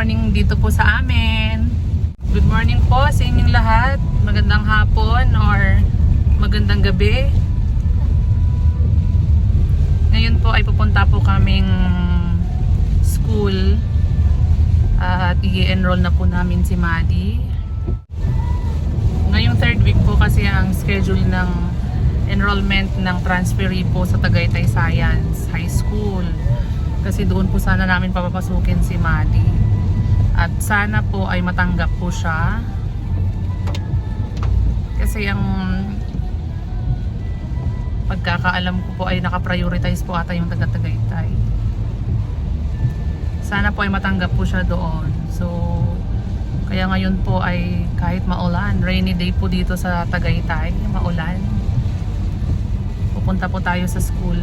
morning dito po sa amin. Good morning po sa inyong lahat. Magandang hapon or magandang gabi. Ngayon po ay pupunta po kaming school at i-enroll na po namin si Maddie. Ngayong third week po kasi ang schedule ng enrollment ng transferee po sa Tagaytay Science High School. Kasi doon po sana namin papapasukin si Maddie. At sana po ay matanggap po siya. Kasi ang pagkakaalam ko po ay nakaprioritize po ata yung taga-Tagaytay. Sana po ay matanggap po siya doon. So, kaya ngayon po ay kahit maulan, rainy day po dito sa Tagaytay, maulan. Pupunta po tayo sa school.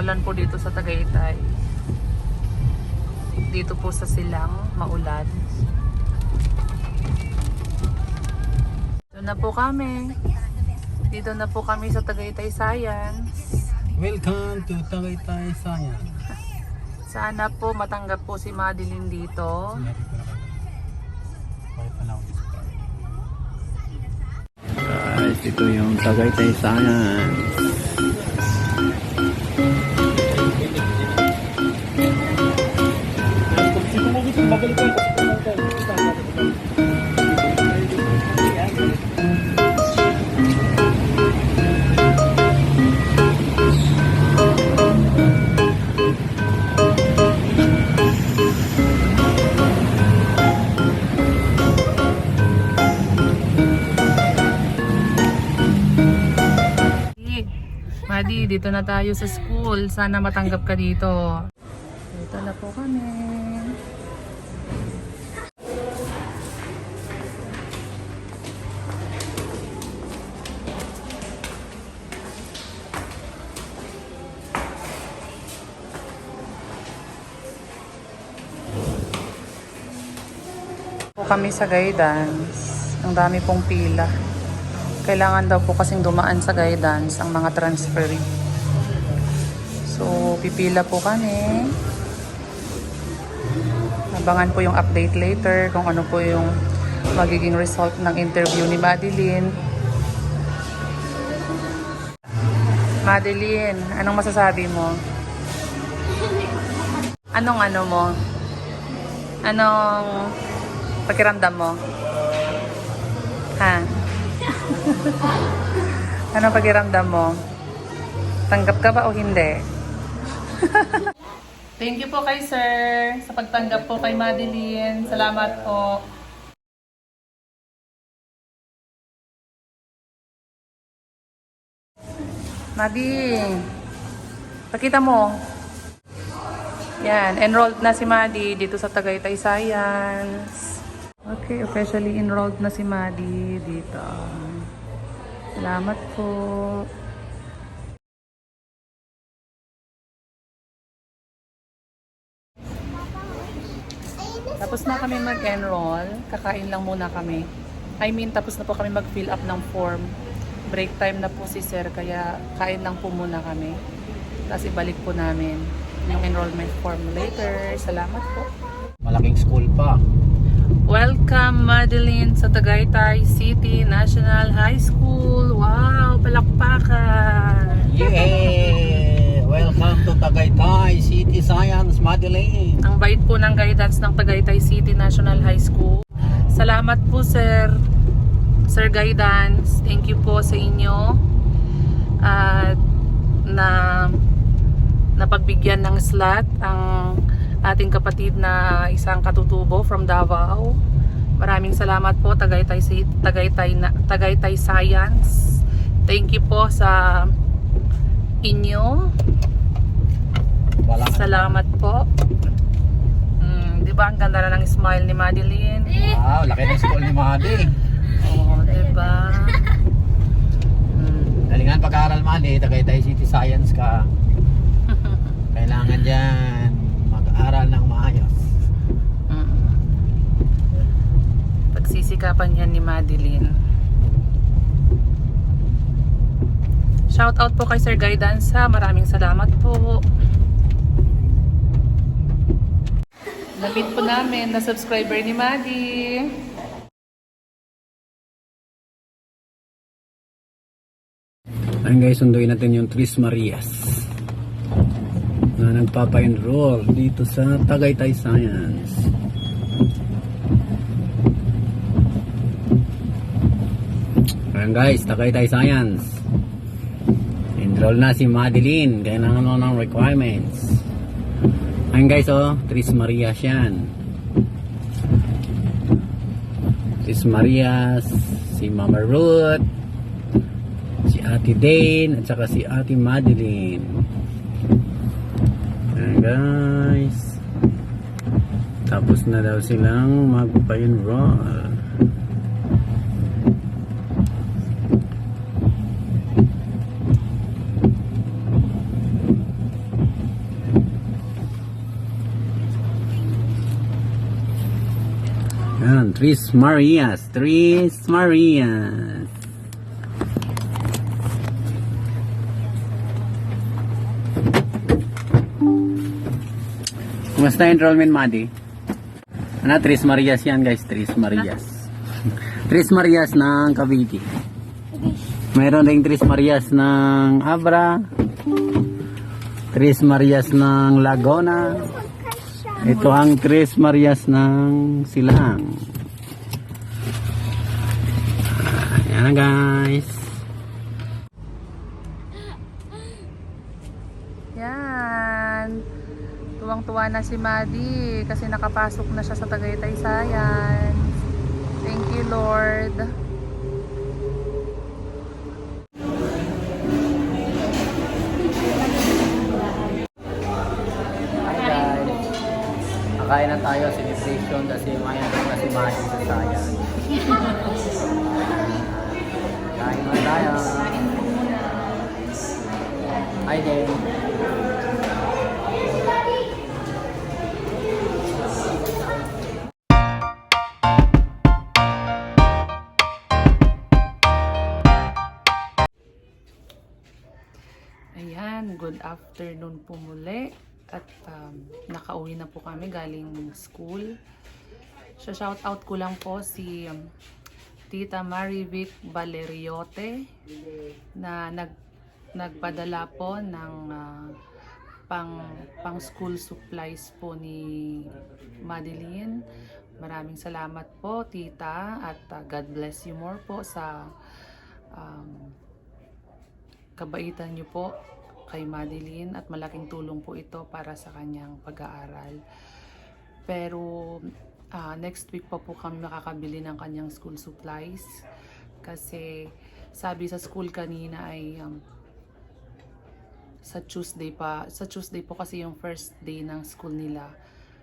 Maulan po dito sa Tagaytay. Dito po sa Silang, maulan. Dito na po kami. Dito na po kami sa Tagaytay Science. Welcome to Tagaytay Science. Sana po matanggap po si Madeline dito? Guys, ito yung Tagaytay Science. Dito na tayo sa school. Sana matanggap ka dito. Dito na po kami. Kami sa guidance. Ang dami pong pila. Kailangan daw po kasing dumaan sa guidance ang mga transferee. Pipila po kami. Abangan po yung update later kung ano po yung magiging result ng interview ni Madeline. Madeline, anong masasabi mo? Anong ano mo? Anong pakiramdam mo? Ha? Anong pakiramdam mo? Tanggap ka ba o hindi? Thank you po kay sir sa pagtanggap po kay Madeline. Salamat po. Madi, pakita mo. Yan, enrolled na si Madi dito sa Tagaytay Science. Okay, officially enrolled na si Madi dito. Salamat po. Tapos na kami mag-enroll. Kakain lang muna kami. I mean, tapos na po kami mag-fill up ng form. Break time na po si sir, kaya kain lang po muna kami. Tapos ibalik po namin yung enrollment form later. Salamat po. Malaking school pa. Welcome, Madeline, sa Tagaytay City National High School. Wow, palakpakan! Yeah! Welcome to Tagaytay City Science, Madeline. Ang bait po ng guidance ng Tagaytay City National High School. Salamat po, sir. Sir Guidance, thank you po sa inyo. At na napagbigyan ng slot ang ating kapatid na isang katutubo from Davao. Maraming salamat po Tagaytay Tagaytay Tagaytay Science. Thank you po sa inyo. Salamat po. Mm, di ba ang ganda na ng smile ni Madeline? Wow, laki ng school ni Madi. Oo, di ba? Mm, Dalingan pag-aaral Madi, Tagaytay City Science ka. Kailangan dyan mag-aaral ng maayos. mm. Pagsisikapan yan ni Madeline. Shout out po kay Sir Guidance. ha. Maraming salamat po. Napit po namin na subscriber ni Maddie. Ayun guys, sunduin natin yung Tris Marias na nagpapa-enroll dito sa Tagaytay Science. Ayun guys, Tagaytay Science. Enroll na si Madeline. Kailangan mo ng requirements. Ayun guys, oh, Tris Marias yan. Tris Marias, si Mama Ruth, si Ate Dane at saka si Ate Madeline. Ayan guys. Tapos na daw silang magpa-enroll. Tris Marias. Tris Marias. Kumusta enrollment, Madi? Ano, Tris Marias yan, guys. Tris Marias. Tris Marias ng Cavite. Mayroon ring Tris Marias ng Abra. Tris Marias ng Laguna. Ito ang Tris Marias ng Silang. Ayan na, guys. Yan. Tuwang-tuwa na si Maddie kasi nakapasok na siya sa Tagaytay Science. Thank you, Lord. Hi guys. Kakain na tayo celebration kasi maya na si Madi sa Science. Kain na tayo. Hi Dave. Ayan, good afternoon po muli. At um, nakauwi na po kami galing school. So shout out ko lang po si um, Tita Marivic Valeriote na nag nagpadala po ng ah, pang pang school supplies po ni Madeline. Maraming salamat po, Tita, at ah, God bless you more po sa um, kabaitan niyo po kay Madeline at malaking tulong po ito para sa kanyang pag-aaral. Pero ah, next week pa po kami makakabili ng kanyang school supplies kasi sabi sa school kanina ay um, sa Tuesday pa, sa Tuesday po kasi yung first day ng school nila.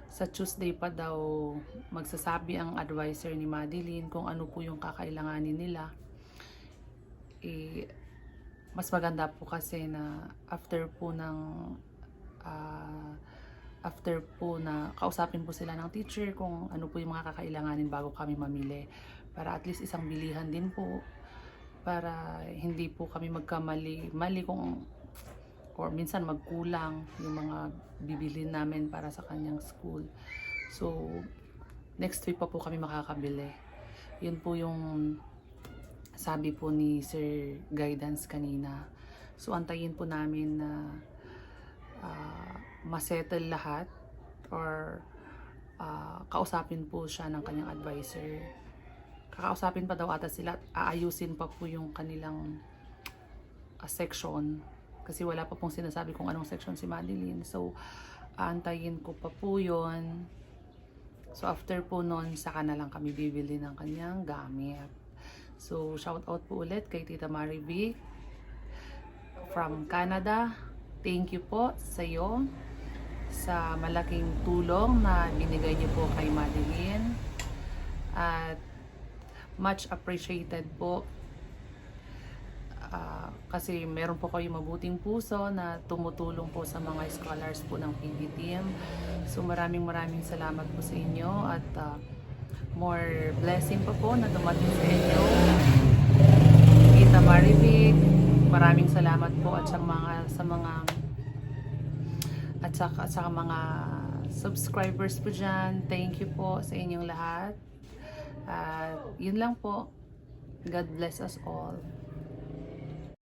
Sa Tuesday pa daw magsasabi ang advisor ni Madeline kung ano po yung kakailanganin nila. Eh, mas maganda po kasi na after po ng ah, after po na kausapin po sila ng teacher kung ano po yung mga kakailanganin bago kami mamili. Para at least isang bilihan din po para hindi po kami magkamali mali kung or minsan magkulang yung mga bibili namin para sa kanyang school. So next week pa po kami makakabili. Yun po yung sabi po ni Sir Guidance kanina. So antayin po namin na ah, masettle lahat or ah, kausapin po siya ng kanyang advisor. Kakausapin pa daw ata sila at aayusin pa po yung kanilang ah, section kasi wala pa pong sinasabi kung anong section si Madeline. So aantayin ko pa po yon. So after po nun, saka na lang kami bibili ng kanyang gamit. So, shout out po ulit kay Tita Mary B from Canada. Thank you po sa iyo sa malaking tulong na binigay niyo po kay Madeline. At much appreciated po Ah, kasi meron po kayo mabuting puso na tumutulong po sa mga scholars po ng PB team. So maraming maraming salamat po sa inyo at ah, more blessing pa po na dumating sa inyo. Tita Marivic, Maraming salamat po at sa mga sa mga sa, sa mga subscribers po dyan. Thank you po sa inyong lahat. At yun lang po. God bless us all.